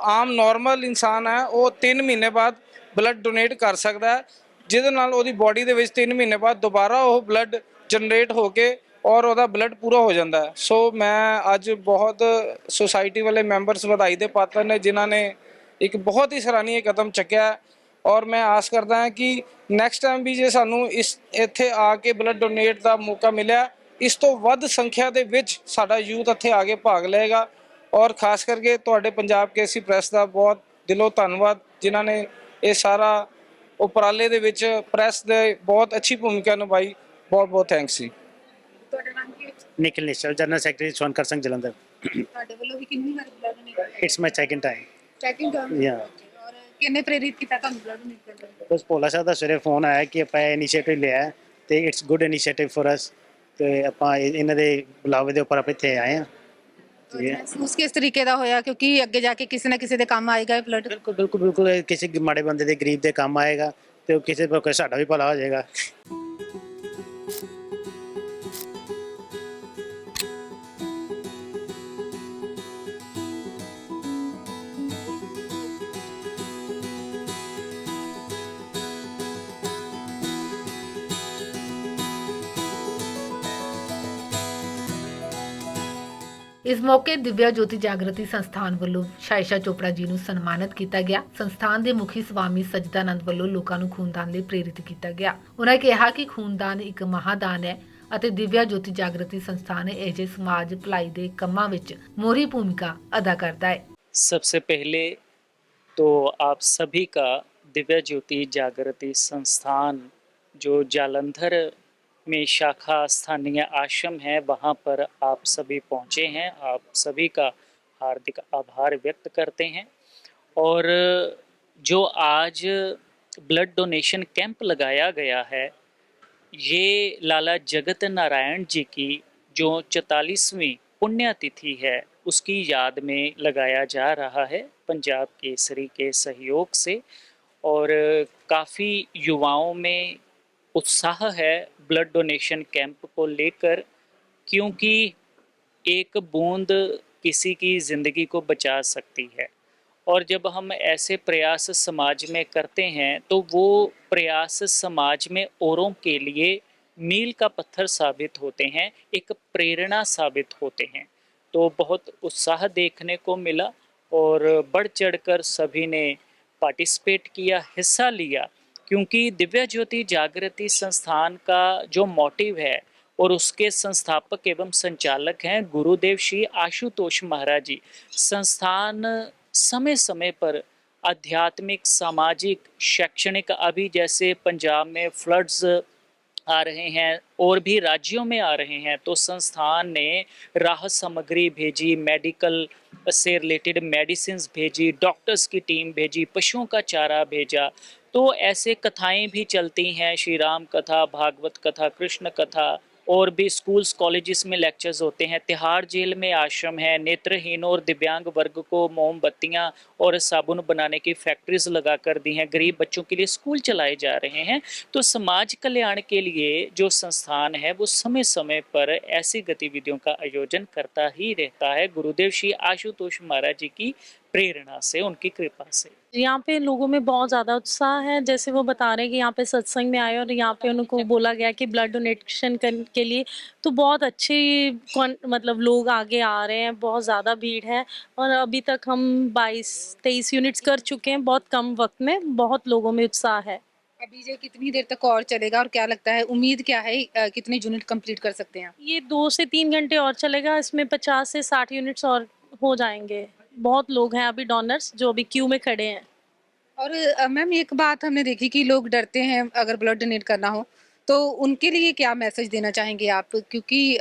ਆਮ ਨਾਰਮਲ ਇਨਸਾਨ ਹੈ, ਉਹ 3 ਮਹੀਨੇ ਬਾਅਦ ਬਲੱਡ ਡੋਨੇਟ ਕਰ ਸਕਦਾ ਹੈ, ਜਿਹਦੇ ਨਾਲ ਉਹਦੀ ਬਾਡੀ ਦੇ ਵਿੱਚ 3 ਮਹੀਨੇ ਬਾਅਦ ਦੁਬਾਰਾ ਉਹ ਬਲੱਡ ਜਨਰੇਟ ਹੋ ਕੇ ਔਰ ਉਹਦਾ ਬਲੱਡ ਪੂਰਾ ਹੋ ਜਾਂਦਾ ਹੈ। ਸੋ ਮੈਂ ਅੱਜ ਬਹੁਤ ਸੁਸਾਇਟੀ ਵਾਲੇ ਮੈਂਬਰਸ ਵਧਾਈ ਦੇ ਪਾਤਰ ਨੇ, ਜਿਨ੍ਹਾਂ ਨੇ ਇੱਕ ਬਹੁਤ ਹੀ ਸਰਾਹਨੀय ਕਦਮ ਚੱਕਿਆ ਔਰ ਮੈਂ ਆਸ ਕਰਦਾ ਹਾਂ ਕਿ ਨੈਕਸਟ ਟਾਈਮ ਵੀ ਜੇ ਸਾਨੂੰ ਇਸ, ਇੱਥੇ ਆ ਕੇ ਬਲੱਡ ਡੋਨੇਟ ਦਾ ਮੌਕਾ ਮਿਲਿਆ, ਇਸ ਤੋਂ ਵੱਧ ਸੰਖਿਆ ਦੇ ਵਿੱਚ ਸਾਡਾ ਯੂਥ ਇੱਥੇ ਆ ਕੇ ਭਾਗ ਲਏਗਾ। ਔਰ ਖਾਸ ਕਰਕੇ ਤੁਹਾਡੇ ਪੰਜਾਬ ਕੇਸੀ ਪ੍ਰੈਸ ਦਾ ਬਹੁਤ ਦਿਲੋਂ ਧੰਨਵਾਦ ਜਿਨ੍ਹਾਂ ਨੇ ਇਹ ਸਾਰਾ ਉਪਰਾਲੇ ਦੇ ਵਿੱਚ ਪ੍ਰੈਸ ਦੇ ਬਹੁਤ ਅੱਛੀ ਭੂਮਿਕਾ ਨਿਭਾਈ। ਬਹੁਤ ਬਹੁਤ ਥੈਂਕਸ ਜੀ। ਤੁਹਾਡਾ ਨਾਮ ਕੀ ਹੈ ਨਿਖਿਲ ਨਿਸ਼ਚਲ ਜਨਰਲ ਸੈਕਟਰੀ ਸਵਰਨਘਰ ਸੰਘ ਜਲੰਧਰ। ਤੁਹਾਡੇ ਵੱਲੋਂ ਵੀ ਕਿੰਨੀ ਵਾਰ blood donate it's my second time checking ਕਰਨ ਯਾ ਔਰ ਕਿੰਨੇ ਪ੍ਰੇਰਿਤ ਕੀਤਾ ਤੁਹਾਨੂੰ ਬਲੱਡ ਲਈ ਬਸ ਭੋਲਾ ਸਾਹਿਬ ਦਾ ਸਵੇਰੇ ਫੋਨ ਆਇਆ ਕਿ ਆਪਾਂ ਇਨੀਸ਼ੀਏਟਿਵ ਲਿਆ ਹੈ ਤੇ it's good initiative for us ਤੇ ਆਪਾਂ ਇਹ- ਇਹਨਾਂ ਦੇ ਬੁਲਾਵੇ ਦੇ ਉੱਪਰ ਆਪਾਂ ਇੱਥੇ ਆਏ ਹਾਂ। ਮਹਿਸੂਸ ਕਿਸ ਤਰੀਕੇ ਦਾ ਹੋਇਆ ਕਿਉਂਕਿ ਅੱਗੇ ਜਾ ਕੇ ਕਿਸੇ ਨਾ ਕਿਸੇ ਦੇ ਕੰਮ ਆਏਗਾ ਇਹ ਬਲੱਡ ਬਿਲਕੁਲ ਬਿਲਕੁਲ ਬਿਲਕੁਲ ਇਹ ਕਿਸੇ ਮਾੜੇ ਬੰਦੇ ਦੇ ਗਰੀਬ ਦੇ ਕੰਮ ਆਏਗਾ ਤੇ ਉਹ ਕਿਸੇ ਪੱਖੋਂ ਸਾਡਾ ਵੀ ਭਲਾ ਹੋ ਜਾਏਗਾ ਇਸ ਮੌਕੇ ਦਿਵਿਆ ਜੋਤੀ ਜਾਗਰਤੀ ਸੰਸਥਾਨ ਵੱਲੋਂ ਸ਼ਾਇਸ਼ਾ ਚੋਪੜਾ ਜੀ ਨੂੰ ਸਨਮਾਨਿਤ ਕੀਤਾ ਗਿਆ ਸੰਸਥਾਨ ਦੇ ਮੁਖੀ ਸਵਾਮੀ ਸਜਦਾਨੰਦ ਵੱਲੋਂ ਲੋਕਾਂ ਨੂੰ ਖੂਨਦਾਨ ਲਈ ਪ੍ਰੇਰਿਤ ਕੀਤਾ ਗਿਆ ਉਹਨਾਂ ਕਿਹਾ ਕਿ ਖੂਨਦਾਨ ਇੱਕ ਮਹਾਦਾਨ ਹੈ ਅਤੇ ਦਿਵਿਆ ਜੋਤੀ ਜਾਗਰਤੀ ਸੰਸਥਾਨ ਇਹ ਸਮਾਜ ਭਲਾਈ ਦੇ ਕੰਮਾਂ ਵਿੱਚ ਮੋਰੀ ਭੂਮਿਕਾ ਅਦਾ ਕਰਦਾ ਹੈ सबसे पहले तो आप सभी का दिव्य ज्योति जागृति संस्थान जो जालंधर में शाखा स्थानीय आश्रम है, वहाँ पर आप सभी पहुँचे हैं। आप सभी का हार्दिक आभार व्यक्त करते हैं। और जो आज ब्लड डोनेशन कैंप लगाया गया है, ये लाला जगत नारायण जी की जो चौतालीसवीं पुण्यतिथि है, उसकी याद में लगाया जा रहा है पंजाब केसरी के सहयोग से। और काफ़ी युवाओं में उत्साह है ब्लड डोनेशन कैंप को लेकर, क्योंकि एक बूंद किसी की ज़िंदगी को बचा सकती है। और जब हम ऐसे प्रयास समाज में करते हैं तो वो प्रयास समाज में औरों के लिए मील का पत्थर साबित होते हैं, एक प्रेरणा साबित होते हैं। तो बहुत उत्साह देखने को मिला और बढ़ चढ़कर सभी ने पार्टिसिपेट किया, हिस्सा लिया। क्योंकि दिव्या ज्योति जागृति संस्थान का जो मोटिव है और उसके संस्थापक एवं संचालक हैं गुरुदेव श्री आशुतोष महाराज जी संस्थान समय समय पर आध्यात्मिक, सामाजिक, शैक्षणिक, अभी जैसे पंजाब में फ्लड्स आ रहे हैं और भी राज्यों में आ रहे हैं तो संस्थान ने राहत सामग्री भेजी मेडिकल से रिलेटेड मेडिसिन भेजी डॉक्टर्स की टीम भेजी, पशुओं का चारा भेजा तो ऐसे कथाएँ भी चलती हैं, श्री राम कथा, भागवत कथा, कृष्ण कथा और भी स्कूल्स, कॉलेजेस में लेक्चर्स होते हैं। तिहाड़ जेल में आश्रम है, नेत्रहीनों और दिव्यांग वर्ग को मोमबत्तियाँ और साबुन बनाने की फैक्ट्रीज लगा कर दी हैं। गरीब बच्चों के लिए स्कूल चलाए जा रहे हैं। तो समाज कल्याण के लिए जो संस्थान है, वो समय समय पर ऐसी गतिविधियों का आयोजन करता ही रहता है। गुरुदेव श्री आशुतोष महाराज जी की प्रेरणा से, उनकी कृपा से। यहाँ पे लोगों में बहुत ज़्यादा उत्साह है। जैसे वो बता रहे हैं कि यहाँ पे सत्संग में आए और यहाँ पे उनको बोला गया कि ब्लड डोनेशन के लिए। तो बहुत अच्छे मतलब लोग आगे आ रहे हैं बहुत ज़्यादा भीड़ है और अभी तक हम 22 23 यूनिट्स कर चुके हैं बहुत कम वक्त में बहुत लोगों में उत्साह है। अभी ये कितनी देर तक और चलेगा और क्या लगता है उम्मीद क्या है कितने यूनिट कंप्लीट कर सकते हैं ये दो से तीन घंटे और चलेगा इसमें 50 से 60 यूनिट्स और हो जाएँगे। बहुत लोग हैं अभी डोनर्स जो अभी क्यू में खड़े हैं। और मैम, एक बात हमने देखी कि लोग डरते हैं अगर ब्लड डोनेट करना हो। तो उनके लिए क्या मैसेज देना चाहेंगे आप? क्योंकि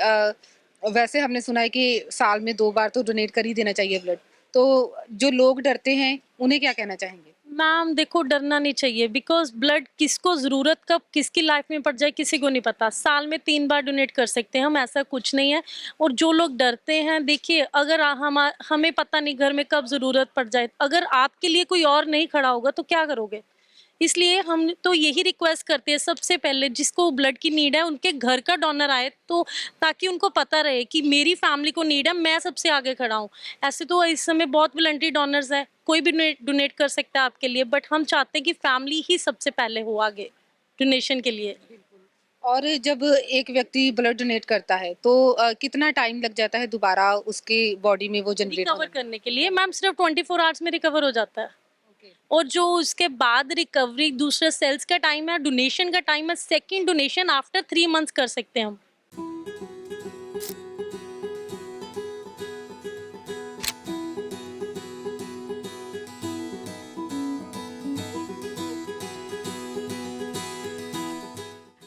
वैसे हमने सुना है कि साल में दो बार तो डोनेट कर ही देना चाहिए ब्लड। तो जो लोग डरते हैं, उन्हें क्या कहना चाहेंगे? मैम, देखो, डरना नहीं चाहिए बिकॉज़ ब्लड किसको ज़रूरत कब, किसकी लाइफ में पड़ जाए, किसी को नहीं पता। साल में तीन बार डोनेट कर सकते हैं हम, ऐसा कुछ नहीं है। और जो लोग डरते हैं, देखिए, अगर हम हमें पता नहीं घर में कब ज़रूरत पड़ जाए, अगर आपके लिए कोई और नहीं खड़ा होगा तो क्या करोगे? इसलिए हम तो यही रिक्वेस्ट करते हैं सबसे पहले जिसको ब्लड की नीड है उनके घर का डोनर आए तो ताकि उनको पता रहे कि मेरी फैमिली को नीड है मैं सबसे आगे खड़ा हूँ। ऐसे तो इस समय बहुत वॉलंटरी डोनर्स है कोई भी डोनेट कर सकता है आपके लिए बट हम चाहते हैं कि फैमिली ही सबसे पहले हो आगे डोनेशन के लिए। और जब एक व्यक्ति ब्लड डोनेट करता है तो अ, कितना टाइम लग जाता है दोबारा उसके बॉडी में वो जनरेट रिकवर करने के लिए मैम सिर्फ़ ट्वेंटी फोर आवर्स में रिकवर हो जाता है। और जो उसके बाद रिकवरी दूसरे सेल्स का टाइम है डोनेशन का टाइम है second donation after three months कर सकते हैं हम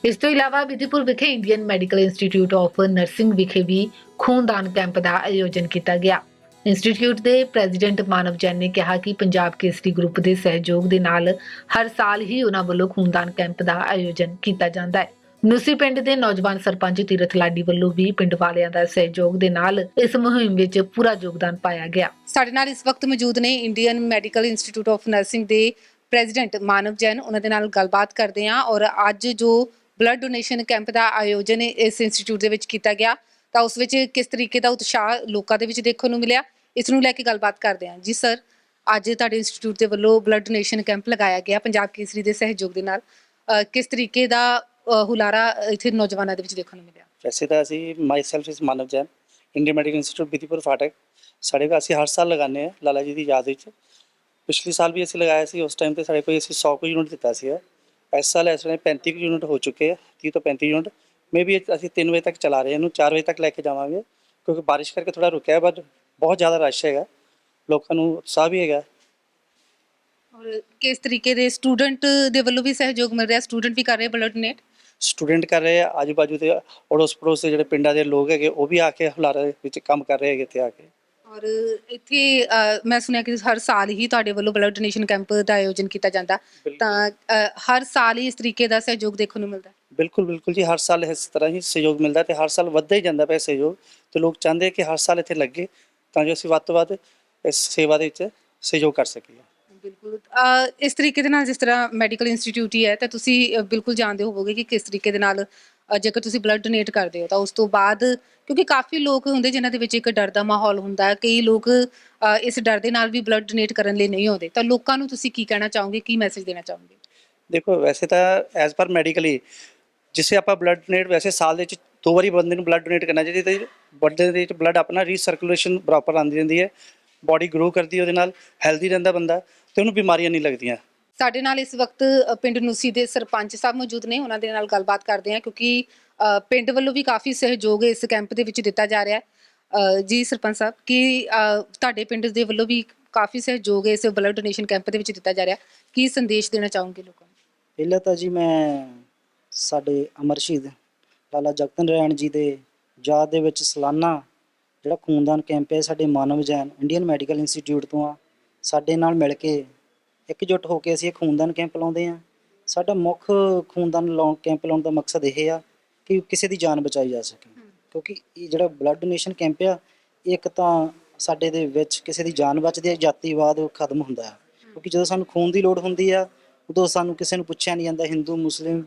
ਇਸ ਤੋਂ ਇਲਾਵਾ ਵਿਧੀਪੁਰ ਵਿਖੇ Indian medical institute of nursing ਵਿਖੇ ਵੀ ਖੂਨਦਾਨ ਕੈਂਪ ਦਾ ਆਯੋਜਨ ਕੀਤਾ ਗਿਆ ਇੰਸਟੀਚਿਊਟ ਦੇ ਪ੍ਰੈਜ਼ੀਡੈਂਟ ਮਾਨਵ ਜੈਨ ਨੇ ਕਿਹਾ ਕਿ ਪੰਜਾਬ ਕੇਸਰੀ ਗਰੁੱਪ ਦੇ ਸਹਿਯੋਗ ਦੇ ਨਾਲ ਹਰ ਸਾਲ ਹੀ ਉਹਨਾਂ ਵੱਲੋਂ ਖੂਨਦਾਨ ਕੈਂਪ ਦਾ ਆਯੋਜਨ ਕੀਤਾ ਜਾਂਦਾ ਹੈ। ਨੂਸੀ ਪਿੰਡ ਦੇ ਨੌਜਵਾਨ ਸਰਪੰਚ ਤੀਰਥ ਲਾਡੀ ਵੱਲੋਂ ਵੀ ਪਿੰਡ ਵਾਲਿਆਂ ਦਾ ਸਹਿਯੋਗ ਦੇ ਨਾਲ ਇਸ ਮੁਹਿੰਮ ਵਿੱਚ ਪੂਰਾ ਯੋਗਦਾਨ ਪਾਇਆ ਗਿਆ। ਸਾਡੇ ਨਾਲ ਇਸ ਵਕਤ ਮੌਜੂਦ ਨੇ Indian Medical Institute of Nursing ਦੇ ਪ੍ਰੈਜ਼ੀਡੈਂਟ ਮਾਨਵ ਜੈਨ। ਉਹਨਾਂ ਦੇ ਨਾਲ ਗੱਲਬਾਤ ਕਰਦੇ ਹਾਂ ਔਰ ਅੱਜ ਜੋ ਬਲੱਡ ਡੋਨੇਸ਼ਨ ਕੈਂਪ ਦਾ ਆਯੋਜਨ ਇਸ ਇੰਸਟੀਚਿਊਟ ਦੇ ਵਿੱਚ ਕੀਤਾ ਗਿਆ ਤਾਂ ਉਸ ਵਿੱਚ ਕਿਸ ਤਰੀਕੇ ਦਾ ਉਤਸ਼ਾਹ ਲੋਕਾਂ ਦੇ ਵਿੱਚ ਦੇਖਣ ਨੂੰ ਮਿਲਿਆ ਇਸ ਨੂੰ ਲੈ ਕੇ ਗੱਲਬਾਤ ਕਰਦੇ ਹਾਂ। ਜੀ ਸਰ ਅੱਜ ਤੁਹਾਡੇ ਇੰਸਟੀਚਿਊਟ ਦੇ ਵੱਲੋਂ ਬਲੱਡ ਡੋਨੇਸ਼ਨ ਕੈਂਪ ਲਗਾਇਆ ਗਿਆ ਪੰਜਾਬ ਕੇਸਰੀ ਦੇ ਸਹਿਯੋਗ ਦੇ ਨਾਲ। ਅ, ਕਿਸ ਤਰੀਕੇ ਦਾ ਅ, ਹੁਲਾਰਾ ਇੱਥੇ ਨੌਜਵਾਨਾਂ ਦੇ ਵਿੱਚ ਦੇਖਣ ਨੂੰ ਮਿਲਿਆ? ਵੈਸੇ ਤਾਂ ਅਸੀਂ ਮਾਈ ਇਸ Manav Jain Indian Medical Institute Bidhipur ਫਾਟਕ ਸਾਡੇ ਕੋਲ ਅਸੀਂ ਹਰ ਸਾਲ ਲਗਾਉਂਦੇ ਹਾਂ ਲਾਲਾ ਜੀ ਦੀ ਯਾਦ ਵਿੱਚ। ਪਿਛਲੇ ਸਾਲ ਵੀ ਅਸੀਂ ਲਗਾਇਆ ਸੀ ਉਸ ਟਾਈਮ ਤੇ ਸਾਡੇ ਕੋਲ ਅਸੀਂ 100 ਕੁ ਯੂਨਿਟ ਦਿੱਤਾ ਸੀ ਇਸ ਸਾਲ ਇਸ ਵੇਲੇ 35 ਕੁ ਯੂਨਿਟ ਹੋ ਚੁੱਕੇ ਆ 30 ਤੋਂ 35 ਯੂਨਿਟ ਮੇ ਵੀ ਅਸੀਂ 3 ਵਜੇ ਤੱਕ ਚਲਾ ਰਹੇ ਹਾਂ ਇਹਨੂੰ 4 ਵਜੇ ਤੱਕ ਲੈ ਕੇ ਜਾਵਾਂਗੇ ਕਿਉਂਕਿ ਬਾਰਿਸ਼ ਕਰਕੇ ਥੋੜਾ ਰੁਕਿਆ ਬਟ ਬਹੁਤ ਜ਼ਿਆਦਾ ਰਸ਼ ਹੈਗਾ। ਲੋਕਾਂ ਨੂੰ ਉਤਸ਼ਾਹ ਵੀ ਹੈਗਾ। ਔਰ ਕਿਸ ਤਰੀਕੇ ਦੇ ਸਟੂਡੈਂਟ ਦੇ ਵੱਲੋਂ ਵੀ ਸਹਿਯੋਗ ਮਿਲ ਰਿਹਾ? ਸਟੂਡੈਂਟ ਵੀ ਕਰ ਰਹੇ ਬਲੱਡ ਡੋਨੇਟ ਸਟੂਡੈਂਟ ਕਰ ਰਹੇ ਆ ਆਜੂ ਬਾਜੂ ਦੇ ਅੜੋਸ ਪੜੋਸ ਦੇ ਜਿਹੜੇ ਪਿੰਡਾਂ ਦੇ ਲੋਕ ਹੈਗੇ ਉਹ ਵੀ ਆ ਕੇ ਹੁਲਾਰਾ ਵਿੱਚ ਕੰਮ ਕਰ ਰਹੇ ਹੈਗੇ ਇੱਥੇ ਆ ਕੇ। ਔਰ ਇੱਥੇ ਅ, ਮੈਂ ਸੁਣਿਆ ਕਿ ਹਰ ਸਾਲ ਹੀ ਤੁਹਾਡੇ ਵੱਲੋਂ ਬਲੱਡ ਡੋਨੇਸ਼ਨ ਕੈਂਪ ਦਾ ਆਯੋਜਨ ਕੀਤਾ ਜਾਂਦਾ। ਤਾਂ ਅ, ਹਰ ਸਾਲ ਹੀ ਇਸ ਤਰੀਕੇ ਦਾ ਸਹਿਯੋਗ ਦੇਖਣ ਨੂੰ ਮਿਲਦਾ ਹੈ। ਬਿਲਕੁਲ ਬਿਲਕੁਲ ਜੀ ਹਰ ਸਾਲ ਇਸ ਤਰ੍ਹਾਂ ਹੀ ਸਹਿਯੋਗ ਮਿਲਦਾ ਤੇ ਹਰ ਸਾਲ ਵੱਧਦਾ ਹੀ ਜਾਂਦਾ ਪਿਆ ਸਹਿਯੋਗ ਤੇ ਲੋਕ ਚਾਹੁੰਦੇ ਕਿ ਹਰ ਸਾਲ ਇੱਥੇ ਲੱਗੇ ਤਾਂ ਜੋ ਅਸੀਂ ਵੱਧ ਤੋਂ ਵੱਧ ਇਸ ਸੇਵਾ ਦੇ ਵਿੱਚ ਸਹਿਯੋਗ ਕਰ ਸਕੀਏ। ਬਿਲਕੁਲ। ਇਸ ਤਰੀਕੇ ਦੇ ਨਾਲ ਜਿਸ ਤਰ੍ਹਾਂ ਮੈਡੀਕਲ ਇੰਸਟੀਚਿਊਟ ਹੀ ਹੈ ਤਾਂ ਤੁਸੀਂ ਬਿਲਕੁਲ ਜਾਣਦੇ ਹੋਵੋਗੇ ਕਿ ਕਿਸ ਤਰੀਕੇ ਦੇ ਨਾਲ ਜੇਕਰ ਤੁਸੀਂ ਬਲੱਡ ਡੋਨੇਟ ਕਰਦੇ ਹੋ ਤਾਂ ਉਸ ਤੋਂ ਬਾਅਦ ਕਿਉਂਕਿ ਕਾਫੀ ਲੋਕ ਹੁੰਦੇ ਜਿਨ੍ਹਾਂ ਦੇ ਵਿੱਚ ਇੱਕ ਡਰ ਦਾ ਮਾਹੌਲ ਹੁੰਦਾ ਹੈ ਕਈ ਲੋਕ ਇਸ ਡਰ ਦੇ ਨਾਲ ਵੀ ਬਲੱਡ ਡੋਨੇਟ ਕਰਨ ਲਈ ਨਹੀਂ ਆਉਂਦੇ ਤਾਂ ਲੋਕਾਂ ਨੂੰ ਤੁਸੀਂ ਕੀ ਕਹਿਣਾ ਚਾਹੋਗੇ ਕੀ ਮੈਸੇਜ ਦੇਣਾ ਚਾਹੋਗੇ? ਦੇਖੋ ਵੈਸੇ ਤਾਂ ਐਜ਼ ਪਰ ਮੈਡੀਕਲੀ ਜਿਸੇ ਆਪਾਂ ਬਲੱਡ ਡੋਨੇਟ ਵੈਸੇ ਸਾਲ ਦੇ ਵਿੱਚ ਦੋ ਵਾਰੀ ਬੰਦੇ ਨੂੰ ਬਲੱਡ ਡੋਨੇਟ ਕਰਨਾ ਚਾਹੀਦਾ ਤੇ ਬੰਦੇ ਦੇ ਵਿੱਚ ਬਲੱਡ ਆਪਣਾ ਰੀਸਰਕੂਲੇਸ਼ਨ ਪ੍ਰੋਪਰ ਆਉਂਦੀ ਰਹਿੰਦੀ ਹੈ। ਬਾਡੀ ਗਰੋ ਕਰਦੀ ਹੈ ਉਹਦੇ ਨਾਲ ਹੈਲਦੀ ਰਹਿੰਦਾ ਬੰਦਾ ਤੇ ਉਹਨੂੰ ਬਿਮਾਰੀਆਂ ਨਹੀਂ ਲੱਗਦੀਆਂ। ਸਾਡੇ ਨਾਲ ਇਸ ਵਕਤ ਪਿੰਡ ਨੂਸੀ ਦੇ ਸਰਪੰਚ ਸਾਹਿਬ ਮੌਜੂਦ ਨੇ ਉਹਨਾਂ ਦੇ ਨਾਲ ਗੱਲਬਾਤ ਕਰਦੇ ਹਾਂ ਕਿਉਂਕਿ ਪਿੰਡ ਵੱਲੋਂ ਵੀ ਕਾਫੀ ਸਹਿਯੋਗ ਇਸ ਕੈਂਪ ਦੇ ਵਿੱਚ ਦਿੱਤਾ ਜਾ ਰਿਹਾ ਹੈ। ਜੀ ਸਰਪੰਚ ਸਾਹਿਬ ਕੀ ਤੁਹਾਡੇ ਪਿੰਡ ਦੇ ਵੱਲੋਂ ਵੀ ਕਾਫੀ ਸਹਿਯੋਗ ਇਸ ਬਲੱਡ ਡੋਨੇਸ਼ਨ ਕੈਂਪ ਦੇ ਵਿੱਚ ਦਿੱਤਾ ਜਾ ਰਿਹਾ ਕੀ ਸੰਦੇਸ਼ ਦੇਣਾ ਚਾਹੋਗੇ ਲੋਕਾਂ ਨੂੰ? ਪਹਿਲਾਂ ਤਾਂ ਜੀ ਮੈਂ ਸਾਡੇ ਅਮਰ ਸ਼ਹੀਦ ਲਾਲਾ ਜਗਤ ਨਾਰਾਇਣ ਜੀ ਦੇ ਯਾਦ ਦੇ ਵਿੱਚ ਸਾਲਾਨਾ ਜਿਹੜਾ ਖੂਨਦਾਨ ਕੈਂਪ ਹੈ ਸਾਡੇ Manav Jain Indian Medical Institute ਤੋਂ ਆ ਸਾਡੇ ਨਾਲ ਮਿਲ ਕੇ ਇਕਜੁੱਟ ਹੋ ਕੇ ਅਸੀਂ ਇਹ ਖੂਨਦਾਨ ਕੈਂਪ ਲਾਉਂਦੇ ਆ ਸਾਡਾ ਮੁੱਖ ਖੂਨਦਾਨ ਲਾਉਣ ਕੈਂਪ ਲਾਉਣ ਦਾ ਮਕਸਦ ਇਹ ਆ ਕਿ ਕਿਸੇ ਦੀ ਜਾਨ ਬਚਾਈ ਜਾ ਸਕੇ। ਕਿਉਂਕਿ ਇਹ ਜਿਹੜਾ ਬਲੱਡ ਡੋਨੇਸ਼ਨ ਕੈਂਪ ਆ ਇਹ ਇੱਕ ਤਾਂ ਸਾਡੇ ਦੇ ਵਿੱਚ ਕਿਸੇ ਦੀ ਜਾਨ ਬਚਦੀ ਹੈ ਜਾਤੀਵਾਦ ਖਤਮ ਹੁੰਦਾ ਹੈ। ਕਿਉਂਕਿ ਜਦੋਂ ਸਾਨੂੰ ਖੂਨ ਦੀ ਲੋੜ ਹੁੰਦੀ ਆ ਉਦੋਂ ਸਾਨੂੰ ਕਿਸੇ ਨੂੰ ਪੁੱਛਿਆ ਨਹੀਂ ਜਾਂਦਾ ਹਿੰਦੂ ਮੁਸਲਿਮ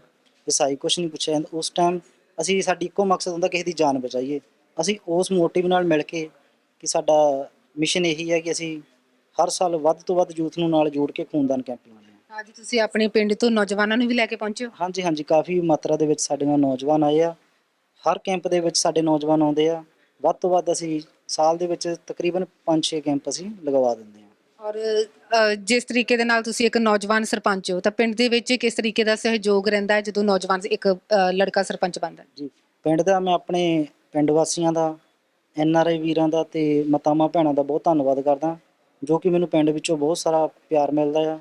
ਈਸਾਈ ਕੁਛ ਨਹੀਂ ਪੁੱਛਿਆ ਜਾਂਦਾ। ਉਸ ਟਾਈਮ ਅਸੀਂ ਸਾਡੀ ਇੱਕੋ ਮਕਸਦ ਹੁੰਦਾ ਕਿਸੇ ਦੀ ਜਾਨ ਬਚਾਈਏ। ਅਸੀਂ ਉਸ ਮੋਟਿਵ ਨਾਲ ਮਿਲ ਕੇ ਕਿ ਸਾਡਾ ਮਿਸ਼ਨ ਇਹੀ ਹੈ ਕਿ ਅਸੀਂ ਹਰ ਸਾਲ ਵੱਧ ਤੋਂ ਵੱਧ ਯੂਥ ਨੂੰ ਨਾਲ ਜੋੜ ਕੇ ਖੂਨਦਾਨ ਕੈਂਪ ਲਾਉਂਦੇ ਹਾਂ ਅੱਜ ਤੁਸੀਂ ਆਪਣੇ ਪਿੰਡ ਤੋਂ ਨੌਜਵਾਨਾਂ ਨੂੰ ਵੀ ਲੈ ਕੇ ਪਹੁੰਚੇ ਹੋ? ਹਾਂਜੀ ਹਾਂਜੀ ਕਾਫੀ ਮਾਤਰਾ ਦੇ ਵਿੱਚ ਸਾਡੇ ਨਾਲ ਨੌਜਵਾਨ ਆਏ ਆ। ਹਰ ਕੈਂਪ ਦੇ ਵਿੱਚ ਸਾਡੇ ਨੌਜਵਾਨ ਆਉਂਦੇ ਆ। ਵੱਧ ਤੋਂ ਵੱਧ ਅਸੀਂ ਸਾਲ ਦੇ ਵਿੱਚ ਤਕਰੀਬਨ 5-6 ਕੈਂਪ ਅਸੀਂ ਲਗਵਾ ਦਿੰਦੇ ਹਾਂ ਔਰ ਅ, ਜਿਸ ਤਰੀਕੇ ਦੇ ਨਾਲ ਤੁਸੀਂ ਇੱਕ ਨੌਜਵਾਨ ਸਰਪੰਚ ਹੋ ਤਾਂ ਪਿੰਡ ਦੇ ਵਿੱਚ ਕਿਸ ਤਰੀਕੇ ਦਾ ਸਹਿਯੋਗ ਰਹਿੰਦਾ ਹੈ ਜਦੋਂ ਨੌਜਵਾਨ ਇੱਕ ਅ, ਲੜਕਾ ਸਰਪੰਚ ਬਣਦਾ ਹੈ? ਜੀ ਪਿੰਡ ਦਾ ਮੈਂ ਆਪਣੇ ਪਿੰਡ ਵਾਸੀਆਂ ਦਾ ਐਨ ਆਰ ਆਈ ਵੀਰਾਂ ਦਾ ਤੇ ਮਾਤਾਵਾਂ ਭੈਣਾਂ ਦਾ ਬਹੁਤ ਧੰਨਵਾਦ ਕਰਦਾ ਜੋ ਕਿ ਮੈਨੂੰ ਪਿੰਡ ਵਿੱਚੋਂ ਬਹੁਤ ਸਾਰਾ ਪਿਆਰ ਮਿਲਦਾ ਆ।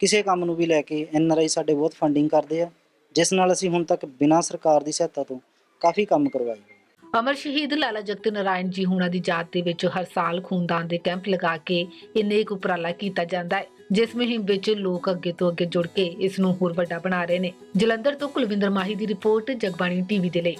ਕਿਸੇ ਕੰਮ ਨੂੰ ਵੀ ਲੈ ਕੇ ਐਨ ਆਰ ਆਈ ਸਾਡੇ ਬਹੁਤ ਫੰਡਿੰਗ ਕਰਦੇ ਆ ਜਿਸ ਨਾਲ ਅਸੀਂ ਹੁਣ ਤੱਕ ਬਿਨਾਂ ਸਰਕਾਰ ਦੀ ਸਹਾਇਤਾ ਤੋਂ ਕਾਫੀ ਕੰਮ ਕਰਵਾਏ ਅਮਰ ਸ਼ਹੀਦ ਲਾਲਾ ਜਗਤ ਨਾਰਾਇਣ ਜੀ ਹੁਣਾਂ ਦੀ ਯਾਦ ਦੇ ਵਿੱਚ ਹਰ ਸਾਲ ਖੂਨਦਾਨ ਦੇ ਕੈਂਪ ਲਗਾ ਕੇ ਇਹ ਨੇਕ ਉਪਰਾਲਾ ਕੀਤਾ ਜਾਂਦਾ ਹੈ, ਜਿਸ ਮੁਹਿੰਮ ਵਿੱਚ ਲੋਕ ਅੱਗੇ ਤੋਂ ਅੱਗੇ ਜੁੜ ਕੇ ਇਸ ਨੂੰ ਹੋਰ ਵੱਡਾ ਬਣਾ ਰਹੇ ਨੇ। ਜਲੰਧਰ ਤੋਂ ਕੁਲਵਿੰਦਰ ਮਾਹੀ ਦੀ ਰਿਪੋਰਟ, ਜਗਬਾਣੀ ਟੀਵੀ ਦੇ ਲਈ।